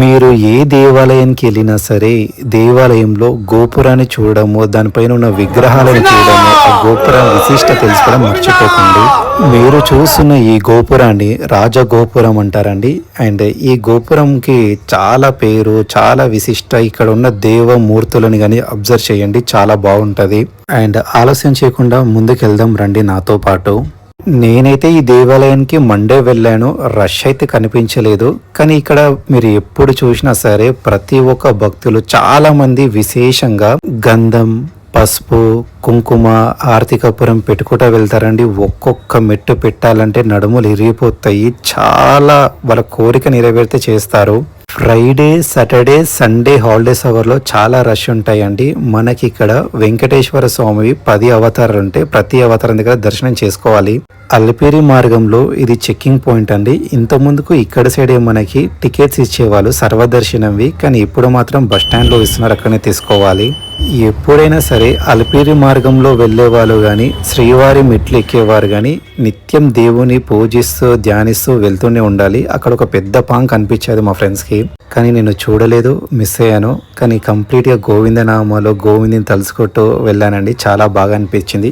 మీరు ఏ దేవాలయానికి వెళ్ళినా సరే దేవాలయంలో గోపురాన్ని చూడడము దానిపైన ఉన్న విగ్రహాలను చూడడము ఆ గోపురం విశిష్ట తెలుసుకోవడం మర్చిపోకండి. మీరు చూస్తున్న ఈ గోపురాన్ని రాజగోపురం అంటారండి. అండ్ ఈ గోపురంకి చాలా పేరు చాలా విశిష్ట ఇక్కడ ఉన్న దేవమూర్తులను కానీ అబ్జర్వ్ చేయండి. చాలా బాగుంటది. అండ్ ఆలస్యం చేయకుండా ముందుకెళ్దాం రండి నాతో పాటు. నేనైతే ఈ దేవాలయానికి మండే వెళ్ళాను. రష్ అయితే కనిపించలేదు. కానీ ఇక్కడ మీరు ఎప్పుడు చూసినా సరే ప్రతి ఒక్క భక్తులు చాలా మంది విశేషంగా గంధం పసుపు కుంకుమ ఆర్తికపురం పెట్టుకుంటా వెళ్తారండి. ఒక్కొక్క మెట్టు పెట్టాలంటే నడుములు ఇరిగిపోతాయి. చాలా వాళ్ళ కోరిక నెరవేరితే చేస్తారు. ఫ్రైడే సాటర్డే సండే హాలిడేస్ అవర్లో చాలా రష్ ఉంటాయండి. మనకి ఇక్కడ వెంకటేశ్వర స్వామి పది అవతారాలు ఉంటే ప్రతి అవతారం దగ్గర దర్శనం చేసుకోవాలి. అల్పిరి మార్గంలో ఇది చెక్కింగ్ పాయింట్ అండి. ఇంత ముందుకు ఇక్కడ సైడే మనకి టికెట్స్ ఇచ్చేవాళ్ళు సర్వదర్శనంవి కానీ ఇప్పుడు మాత్రం బస్ స్టాండ్లో ఇస్తున్నారు అక్కడనే తీసుకోవాలి. ఎప్పుడైనా సరే అల్పేరి మార్గంలో వెళ్ళేవాళ్ళు కానీ శ్రీవారి మెట్లు ఎక్కేవారు కానీ నిత్యం దేవుని పూజిస్తూ ధ్యానిస్తూ వెళ్తూనే ఉండాలి. అక్కడ ఒక పెద్ద పాంగ్ కనిపించేది మా ఫ్రెండ్స్కి. కానీ నేను చూడలేదు మిస్ అయ్యాను. కానీ కంప్లీట్గా గోవిందనామాలో గోవిందని తలుసుకుంటూ వెళ్ళానండి. చాలా బాగా అనిపించింది.